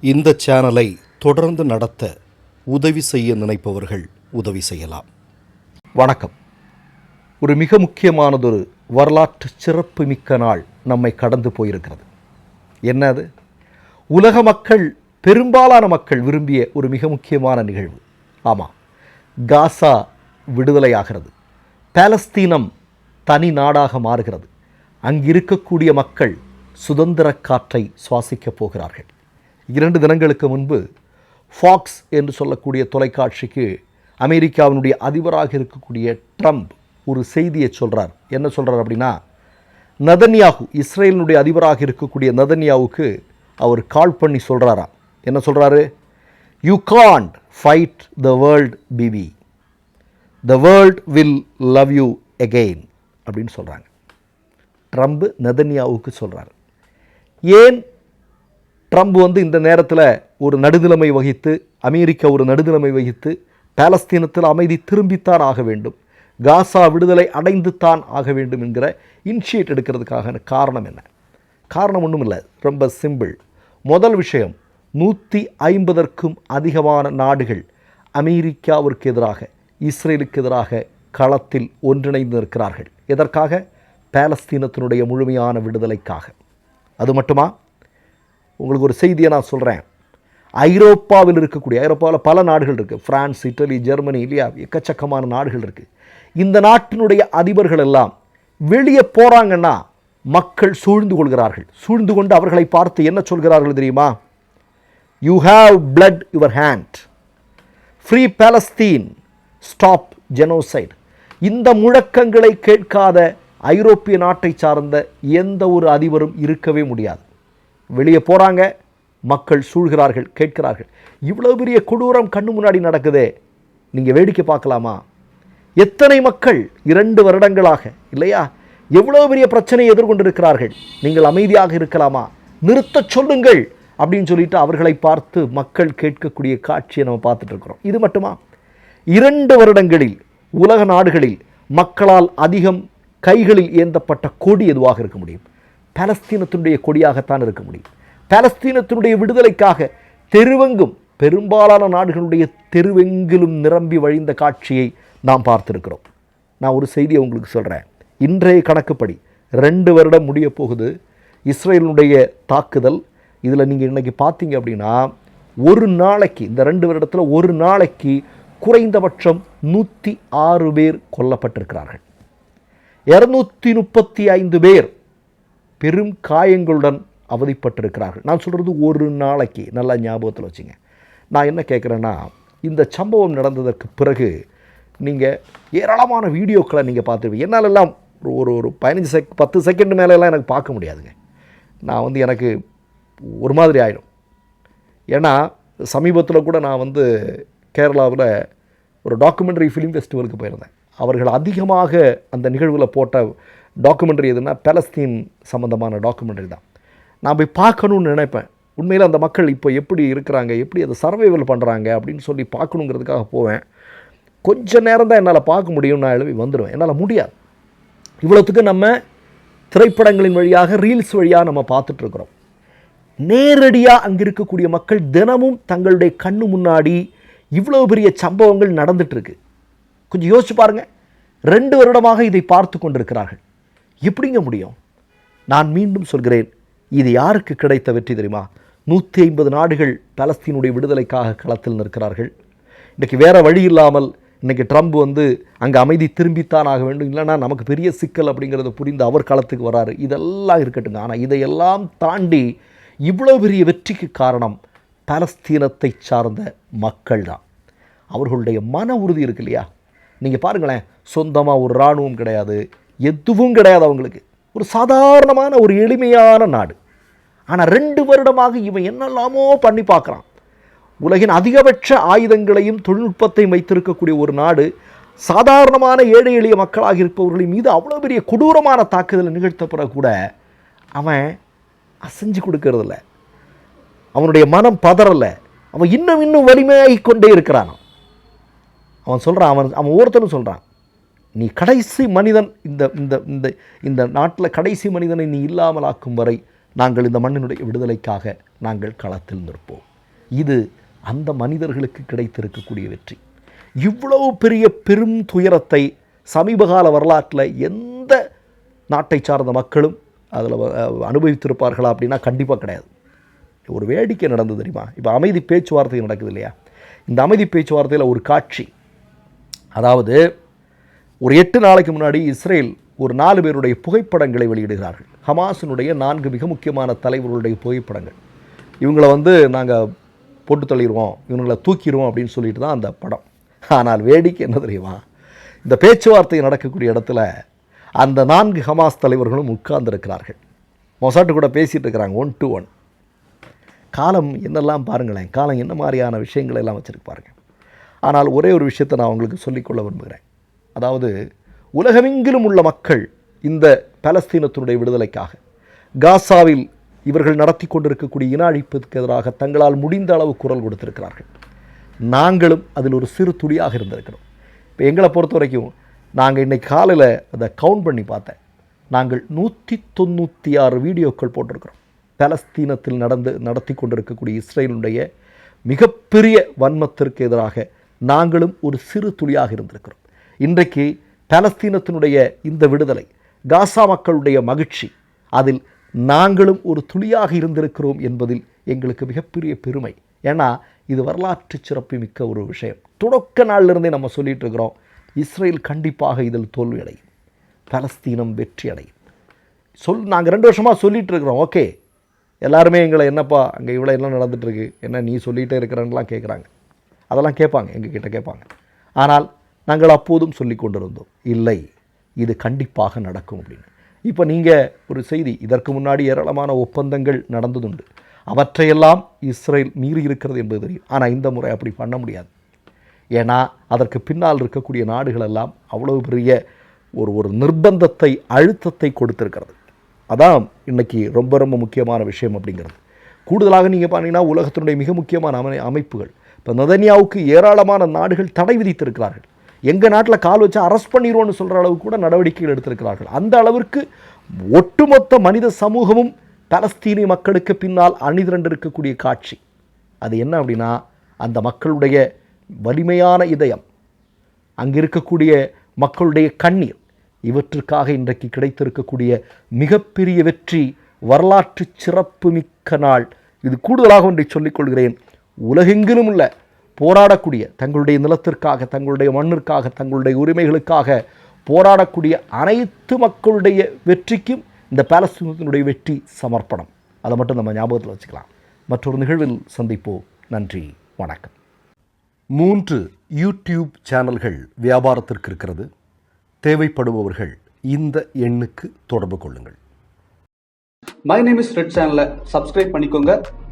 இந்த சேனலை தொடர்ந்து நடத்த உதவி செய்ய நினைப்பவர்கள் உதவி செய்யலாம். வணக்கம். ஒரு மிக முக்கியமானதொரு வரலாற்று சிறப்புமிக்க நாள் நம்மை கடந்து போயிருக்கிறது. என்னது உலக மக்கள் பெரும்பாலான மக்கள் விரும்பிய ஒரு மிக முக்கியமான நிகழ்வு. ஆமாம் காசா விடுதலையாகிறது. பாலஸ்தீனம் தனி நாடாக மாறுகிறது. அங்கிருக்கக்கூடிய மக்கள் சுதந்திர காற்றை சுவாசிக்கப் போகிறார்கள். இரண்டு தினங்களுக்கு முன்பு ஃபாக்ஸ் என்று சொல்லக்கூடிய தொலைக்காட்சிக்கு அமெரிக்காவினுடைய அதிபராக இருக்கக்கூடிய ட்ரம்ப் ஒரு செய்தியை சொல்கிறார் என்ன சொல்கிறார் அப்படின்னா நதன்யாகு இஸ்ரேலினுடைய அதிபராக இருக்கக்கூடிய நதன்யாவுக்கு அவர் கால் பண்ணி சொல்கிறாராம் என்ன சொல்கிறாரு you can't fight the world BV the world will love you again அப்படின்னு சொல்கிறாங்க ட்ரம்ப் நதன்யாவுக்கு சொல்கிறார் ஏன் ட்ரம்ப் வந்து இந்த நேரத்தில் ஒரு நடுநிலைமை வகித்து அமெரிக்கா ஒரு நடுநிலைமை வகித்து பாலஸ்தீனத்தில் அமைதி திரும்பித்தான் ஆக வேண்டும். காசா விடுதலை அடைந்து தான் ஆக வேண்டும் என்கிற இனிஷியேட் எடுக்கிறதுக்காக காரணம் என்ன? காரணம் ஒன்றும் இல்லை. ரொம்ப சிம்பிள் முதல் விஷயம் நூற்றி ஐம்பதற்கும் அதிகமான நாடுகள் அமெரிக்காவிற்கு எதிராக இஸ்ரேலுக்கு எதிராக களத்தில் ஒன்றிணைந்து நிற்கிறார்கள். எதற்காக? பாலஸ்தீனத்தினுடைய முழுமையான விடுதலைக்காக. அது மட்டுமா? உங்களுக்கு ஒரு செய்தியை நான் சொல்கிறேன் ஐரோப்பாவில் இருக்கக்கூடிய ஐரோப்பாவில் பல நாடுகள் இருக்குது ஃப்ரான்ஸ் இட்டலி ஜெர்மனி இல்லையா எக்கச்சக்கமான நாடுகள் இருக்குது இந்த நாட்டினுடைய அதிபர்கள் எல்லாம் வெளியே போகிறாங்கன்னா மக்கள் சூழ்ந்து கொள்கிறார்கள். சூழ்ந்து கொண்டு அவர்களை பார்த்து என்ன சொல்கிறார்கள் தெரியுமா? You have blood your hand free Palestine stop genocide இந்த முழக்கங்களை கேட்காத ஐரோப்பிய நாட்டை சார்ந்த எந்த ஒரு அதிபரும் இருக்கவே முடியாது. வெளியே போகிறாங்க மக்கள் சூழ்கிறார்கள் கேட்கிறார்கள். இவ்வளோ பெரிய கொடூரம் கண்ணு முன்னாடி நடக்குதே. நீங்கள் வேடிக்கை பார்க்கலாமா? எத்தனை மக்கள் இரண்டு வருடங்களாக இல்லையா? எவ்வளோ பெரிய பிரச்சனையை எதிர்கொண்டிருக்கிறார்கள். நீங்கள் அமைதியாக இருக்கலாமா? நிறுத்தச் சொல்லுங்கள் அப்படின்னு சொல்லிட்டு அவர்களை பார்த்து மக்கள் கேட்கக்கூடிய காட்சியை நம்ம பார்த்துட்டு இருக்கிறோம். இது மட்டுமா? இரண்டு வருடங்களில் உலக நாடுகளில் மக்களால் அதிகம் கைகளில் ஏந்தப்பட்ட கொடி எதுவாக இருக்க முடியும்? பாலஸ்தீனத்தினுடைய கொடியாகத்தான் இருக்க முடியும். பாலஸ்தீனத்தினுடைய விடுதலைக்காக தெருவெங்கும் பெரும்பாலான நாடுகளுடைய தெருவெங்கிலும் நிரம்பி வழிந்த காட்சியை நாம் பார்த்திருக்கிறோம். நான் ஒரு செய்தியை உங்களுக்கு சொல்கிறேன் இன்றைய கணக்குப்படி ரெண்டு வருடம் முடிய போகுது. இஸ்ரேலுடைய தாக்குதல். இதில் நீங்கள் இன்றைக்கி பார்த்தீங்க அப்படின்னா ஒரு நாளைக்கு இந்த ரெண்டு வருடத்தில் ஒரு நாளைக்கு குறைந்தபட்சம் நூற்றி ஆறு பேர் கொல்லப்பட்டிருக்கிறார்கள். இரநூத்தி முப்பத்தி ஐந்து பேர் பெரும் காயங்களுடன் அவதிப்பட்டிருக்கிறார்கள். நான் சொல்கிறது ஒரு நாளைக்கு நல்லா ஞாபகத்தில் வச்சுங்க. நான் என்ன கேட்குறேன்னா இந்த சம்பவம் நடந்ததற்கு பிறகு நீங்கள் ஏராளமான வீடியோக்களை நீங்கள் பார்த்துருப்பீங்க. என்னாலெல்லாம் ஒரு ஒரு ஒரு பதினஞ்சு செக் பத்து செகண்ட் மேலெல்லாம் எனக்கு பார்க்க முடியாதுங்க. நான் வந்து எனக்கு ஒரு மாதிரி ஆயிடும். ஏன்னா சமீபத்தில் கூட நான் வந்து கேரளாவில் ஒரு டாக்குமெண்ட்ரி ஃபிலிம் ஃபெஸ்டிவலுக்கு போயிருந்தேன். அவர்கள் அதிகமாக அந்த நிகழ்வில் போட்ட டாக்குமெண்ட்ரி எதுனா பேலஸ்தீன் சம்மந்தமான டாக்குமெண்ட்ரி தான். நான் போய் பார்க்கணுன்னு நினைப்பேன். உண்மையில் அந்த மக்கள் இப்போ எப்படி இருக்கிறாங்க எப்படி அதை சர்வைவல் பண்ணுறாங்க அப்படின்னு சொல்லி பார்க்கணுங்கிறதுக்காக போவேன். கொஞ்ச நேரம் தான் என்னால் பார்க்க முடியும் நான் எழுதி வந்துடுவேன் என்னால் முடியாது. இவ்வளோத்துக்கு நம்ம திரைப்படங்களின் வழியாக ரீல்ஸ் வழியாக நம்ம பார்த்துட்ருக்குறோம் நேரடியாக அங்கே இருக்கக்கூடிய மக்கள் தினமும் தங்களுடைய கண்ணு முன்னாடி இவ்வளோ பெரிய சம்பவங்கள் நடந்துட்டுருக்கு கொஞ்சம் யோசிச்சு பாருங்கள் ரெண்டு வருடமாக இதை பார்த்து கொண்டிருக்கிறார்கள். எப்படிங்க முடியும்? நான் மீண்டும் சொல்கிறேன் இது யாருக்கு கிடைத்த வெற்றி தெரியுமா? நூற்றி ஐம்பது நாடுகள் பலஸ்தீனுடைய விடுதலைக்காக களத்தில் நிற்கிறார்கள். இன்றைக்கு வேறு வழி இல்லாமல் இன்றைக்கி ட்ரம்ப் வந்து அங்கே அமைதி திரும்பித்தான் ஆக வேண்டும். இல்லைன்னா நமக்கு பெரிய சிக்கல் அப்படிங்கிறத புரிந்து அவர் களத்துக்கு வராரு. இதெல்லாம் இருக்கட்டுங்க ஆனால் இதையெல்லாம் தாண்டி இவ்வளோ பெரிய வெற்றிக்கு காரணம் பலஸ்தீனத்தை சார்ந்த மக்கள் தான். அவர்களுடைய மன உறுதி இருக்கு இல்லையா? நீங்கள் பாருங்களேன் சொந்தமாக ஒரு இராணுவம் கிடையாது. எதுவும் கிடையாது அவங்களுக்கு. ஒரு சாதாரணமான ஒரு எளிமையான நாடு. ஆனால் ரெண்டு வருடமாக இவன் என்னெல்லாமோ பண்ணி பார்க்குறான். உலகின் அதிகபட்ச ஆயுதங்களையும் தொழில்நுட்பத்தையும் வைத்திருக்கக்கூடிய ஒரு நாடு சாதாரணமான ஏழை எளிய மக்களாக இருப்பவர்களின் மீது அவ்வளோ பெரிய கொடூரமான தாக்குதலை நிகழ்த்தப்பட கூட அவன் அசைஞ்சு கொடுக்கறதில்ல. அவனுடைய மனம் பதறலை. அவன் இன்னும் இன்னும் வலிமையாகி கொண்டே இருக்கிறான் அவன் சொல்கிறான் அவன் அவன் ஒவ்வொருத்தனும் சொல்கிறான் நீ கடைசி மனிதன் இந்த இந்த இந்த இந்த நாட்டில் கடைசி மனிதனை நீ இல்லாமலாக்கும் வரை நாங்கள் இந்த மண்ணினுடைய விடுதலைக்காக நாங்கள் களத்தில் நிற்போம். இது அந்த மனிதர்களுக்கு கிடைத்திருக்கக்கூடிய வெற்றி. இவ்வளவு பெரிய பெரும் துயரத்தை சமீபகால வரலாற்றில் எந்த நாட்டை சார்ந்த மக்களும் அதில் அனுபவித்திருப்பார்களா அப்படின்னா கண்டிப்பாக கிடையாது. ஒரு வேடிக்கை நடந்தது தெரியுமா? இப்போ அமைதி பேச்சுவார்த்தை நடக்குது இல்லையா? இந்த அமைதி பேச்சுவார்த்தையில் ஒரு காட்சி. அதாவது ஒரு எட்டு நாளைக்கு முன்னாடி இஸ்ரேல் ஒரு நாலு பேருடைய புகைப்படங்களை வெளியிடுகிறார்கள். ஹமாஸினுடைய நான்கு மிக முக்கியமான தலைவர்களுடைய புகைப்படங்கள். இவங்களை வந்து நாங்கள் போட்டு தள்ளிடுவோம் இவங்களை தூக்கிடுவோம் அப்படின்னு சொல்லிட்டு தான் அந்த படம். ஆனால் வேடிக்கை என்ன தெரியுமா? இந்த பேச்சுவார்த்தை நடக்கக்கூடிய இடத்துல அந்த நான்கு ஹமாஸ் தலைவர்களும் உட்கார்ந்திருக்கிறார்கள். மொசாட்டு கூட பேசிகிட்டு இருக்கிறாங்க ஒன் டு ஒன் காலம் என்னெல்லாம் பாருங்களேன் காலம் என்ன மாதிரியான விஷயங்களை எல்லாம் வச்சுருக்கு பாருங்கள் ஆனால் ஒரே ஒரு விஷயத்தை நான் உங்களுக்கு சொல்லிக்கொள்ள விரும்புகிறேன். அதாவது உலகமெங்கிலும் உள்ள மக்கள் இந்த பலஸ்தீனத்தினுடைய விடுதலைக்காக காசாவில் இவர்கள் நடத்தி கொண்டிருக்கக்கூடிய இன அழிப்புக்கு எதிராக தங்களால் முடிந்த அளவு குரல் கொடுத்திருக்கிறார்கள். நாங்களும் அதில் ஒரு சிறு துளியாக இருந்திருக்கிறோம். இப்போ எங்களை பொறுத்த வரைக்கும் நாங்கள் இன்னைக்கு காலையில் அதை கவுண்ட் பண்ணி பார்த்தேன். நாங்கள் நூற்றி தொண்ணூற்றி ஆறு வீடியோக்கள் போட்டிருக்கிறோம். பலஸ்தீனத்தில் நடந்து நடத்தி கொண்டிருக்கக்கூடிய இஸ்ரேலுடைய மிகப்பெரிய வன்மத்திற்கு எதிராக நாங்களும் ஒரு சிறு துளியாக இருந்திருக்கிறோம். இன்றைக்கு பலஸ்தீனத்தினுடைய இந்த விடுதலை காசா மக்களுடைய மகிழ்ச்சி அதில் நாங்களும் ஒரு துளியாக இருந்திருக்கிறோம் என்பதில் எங்களுக்கு மிகப்பெரிய பெருமை. ஏன்னா இது வரலாற்று சிறப்பு மிக்க ஒரு விஷயம். தொடக்க நாளிலிருந்தே நம்ம சொல்லிட்டு இருக்கிறோம் இஸ்ரேல் கண்டிப்பாக இதில் தோல்வி அடையும் பலஸ்தீனம் வெற்றி அடையும் சொல் நாங்கள் ரெண்டு வருஷமாக சொல்லிட்டு இருக்கிறோம் ஓகே. எல்லாருமே எங்களை என்னப்பா அங்கே இவ்வளோ எல்லாம் நடந்துட்டுருக்கு என்ன நீ சொல்லிகிட்டே இருக்கிறன்னுலாம் கேட்குறாங்க அதெல்லாம் கேட்பாங்க எங்கக்கிட்ட கேட்பாங்க. ஆனால் நாங்கள் அப்போதும் சொல்லி கொண்டிருந்தோம் இல்லை இது கண்டிப்பாக நடக்கும் அப்படின்னு. இப்போ நீங்கள் ஒரு செய்தி இதற்கு முன்னாடி ஏராளமான ஒப்பந்தங்கள் நடந்ததுண்டு. அவற்றையெல்லாம் இஸ்ரேல் மீறி இருக்கிறது என்பது தெரியும். ஆனால் இந்த முறை அப்படி பண்ண முடியாது. ஏன்னா அதற்கு பின்னால் இருக்கக்கூடிய நாடுகள் எல்லாம் அவ்வளவு பெரிய ஒரு ஒரு நிர்பந்தத்தை அழுத்தத்தை கொடுத்திருக்கிறது. அதான் இன்றைக்கி ரொம்ப ரொம்ப முக்கியமான விஷயம் அப்படிங்கிறது. கூடுதலாக நீங்கள் பார்த்தீங்கன்னா உலகத்தினுடைய மிக முக்கியமான அமை அமைப்புகள். இப்போ நதன்யாவுக்கு ஏராளமான நாடுகள் தடை விதித்திருக்கிறார்கள். எங்கள் நாட்டில் கால் வச்சு அரெஸ்ட் பண்ணிடுவோம்னு சொல்கிற அளவுக்கு கூட நடவடிக்கைகள் எடுத்திருக்கிறார்கள். அந்த அளவிற்கு ஒட்டுமொத்த மனித சமூகமும் பலஸ்தீனிய மக்களுக்கு பின்னால் அணிதிரண்டு இருக்கக்கூடிய காட்சி. அது என்ன அப்படின்னா அந்த மக்களுடைய வலிமையான இதயம் அங்கே இருக்கக்கூடிய மக்களுடைய கண்ணீர் இவற்றுக்காக இன்றைக்கு கிடைத்திருக்கக்கூடிய மிகப்பெரிய வெற்றி வரலாற்று சிறப்பு மிக்க நாள். இது கூடுதலாக ஒன்றை சொல்லிக்கொள்கிறேன் உலகெங்கிலும் உள்ள போராடக்கூடிய தங்களுடைய நிலத்திற்காக தங்களுடைய மண்ணிற்காக தங்களுடைய உரிமைகளுக்காக போராடக்கூடிய அனைத்து மக்களுடைய வெற்றிக்கும் இந்த பாலஸ்தீனத்தினுடைய வெற்றி சமர்ப்பணம். அதை மட்டும் நம்ம ஞாபகத்தில் வச்சுக்கலாம். மற்றொரு நிகழ்வில் சந்திப்போம். நன்றி. வணக்கம். மூன்று யூடியூப் சேனல்கள் வியாபாரத்திற்கு இருக்கிறது. தேவைப்படுபவர்கள் இந்த எண்ணுக்கு தொடர்பு கொள்ளுங்கள். மை நேம் இஸ் ரெட் சேனலை சப்ஸ்கிரைப் பண்ணிக்கோங்க.